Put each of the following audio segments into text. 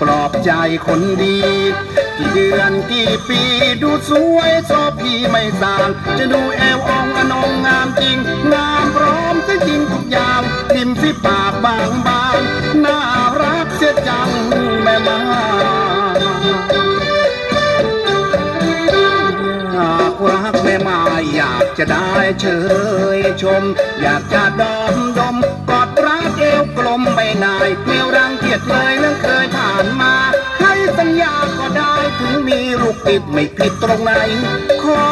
ปลอบใจคนดี กี่เดือนกี่ปีดูสวยชอบพี่ไม่สางจะดูแอวอองอนงงามจริง งามพร้อมจะจริงทุกอย่างริมฝีปากบางบางน่ารักเสียจังแม่มาหากรักแม่มาอยากจะได้เชยชม อยากจะดอมดมกอดรักเอวกลมไม่นายเมวรังเกียจเลยเรื่องเคย ติดไม่ผิดตรงไหน ขอ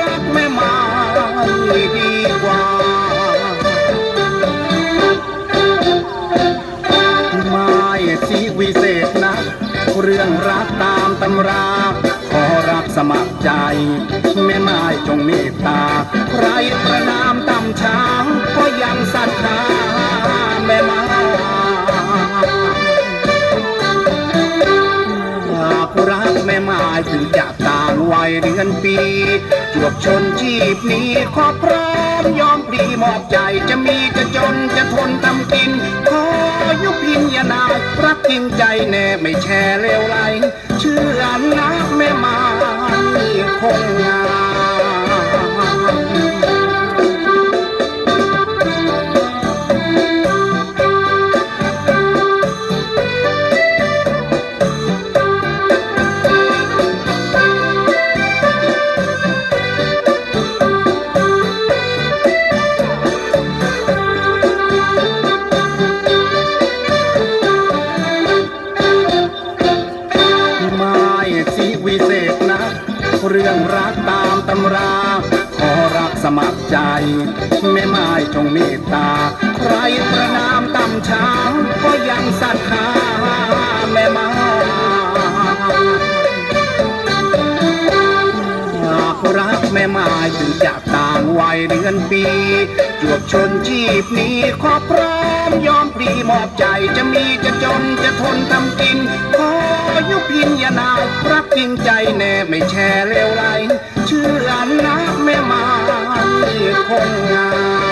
รักแม่มาดีกว่า ไม่สิวิเศษนะ เรื่องรักตามตำรา ขอรักสมัครใจ แม่ไม้จงเมตตา ใครประนามตำช้า วัยเดือนปีจวบชนชีพนี้ขอพร้อมยอมปรีมอบใจจะมีจะจนจะทนทำกิน ขอยุพินยานารักจริงใจแน่ไม่แช่เลวไหลเชื่อนะแม่มาคงงาม รื่องรักตามตำรา ขอรักสมัครใจแม่ไม้จงเมตตา ใครประนามต่ำช้างก็ยังศรัทธาแม่ไม้หากรักแม่ไม้ถึงจะต่างวัยเดือนปีจวบชนชีพนี้ขอพร้อมยอมพลีมอบใจจะมีจะจนจะทนทำกินขอยุพินยานารัก จริงใจแน่ไม่แช่เลวไรเชื่อนะแม่มาคงงา